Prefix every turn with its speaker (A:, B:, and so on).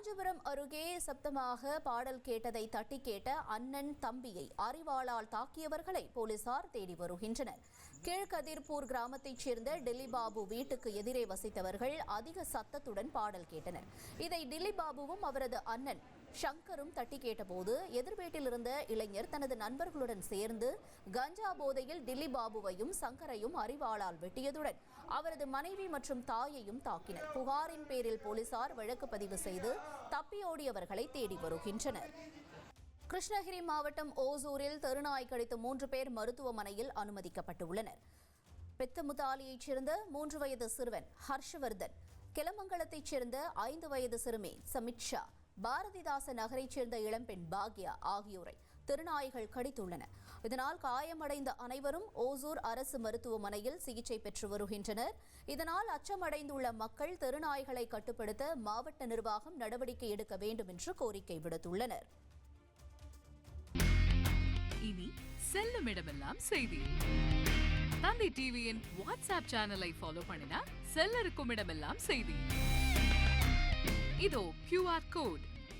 A: காஞ்சிபுரம் அருகே சப்தமாக பாடல் கேட்டதை தட்டி கேட்ட அண்ணன் தம்பியை அறிவாளால் தாக்கியவர்களை போலீசார் தேடி வருகின்றனர். கீழ்கதிர்பூர் கிராமத்தைச் சேர்ந்த டில்லி பாபு வீட்டுக்கு எதிரே வசித்தவர்கள் அதிக சத்தத்துடன் பாடல் கேட்டனர். இதை டில்லி பாபுவும் அவரது அண்ணன் ஷங்கரும் தட்டி கேட்டபோது எதிர்வீட்டில் இருந்த இளைஞர் தனது நண்பர்களுடன் சேர்ந்து கஞ்சா போதையில் டில்லி பாபுவையும் சங்கரையும் அறிவாளால் வெட்டியதுடன் அவரது மனைவி மற்றும் தாயையும் தாக்கினர். புகாரின் பேரில் போலீசார் வழக்கு பதிவு செய்து தப்பியோடியவர்களை தேடி வருகின்றனர். கிருஷ்ணகிரி மாவட்டம் ஓசூரில் தெருநாய் கடித்து மூன்று பேர் மருத்துவமனையில் அனுமதிக்கப்பட்டுள்ளனர். பெத்தமுதாலியைச் சேர்ந்த மூன்று வயது சிறுவன் ஹர்ஷவர்தன் கிளமங்கலத்தைச் சேர்ந்த ஐந்து வயது சிறுமி சமித்ஷா பாரதிதாசன் நகரைச் சேர்ந்த இளம்பெண் பாக்யா ஆகியோரை திருநாய்கள் கடித்துள்ளன. இதனால் காயமடைந்த அனைவரும் ஓசூர் அரசு மருத்துவமனையில் சிகிச்சை பெற்று வருகின்றனர். இதனால் அச்சமடைந்துள்ள மக்கள் தெருநாய்களை கட்டுப்படுத்த மாவட்ட நிர்வாகம் நடவடிக்கை எடுக்க வேண்டும் என்று கோரிக்கை விடுத்துள்ளனர்.
B: இனி செல்லும் இடமெல்லாம் செய்தி. தந்தி டிவியின் வாட்ஸ்அப் சேனலை ஃபாலோ பண்ணினா செல்ல இருக்கும் இடமெல்லாம் செய்தி. இதோ கியூஆர் கோட்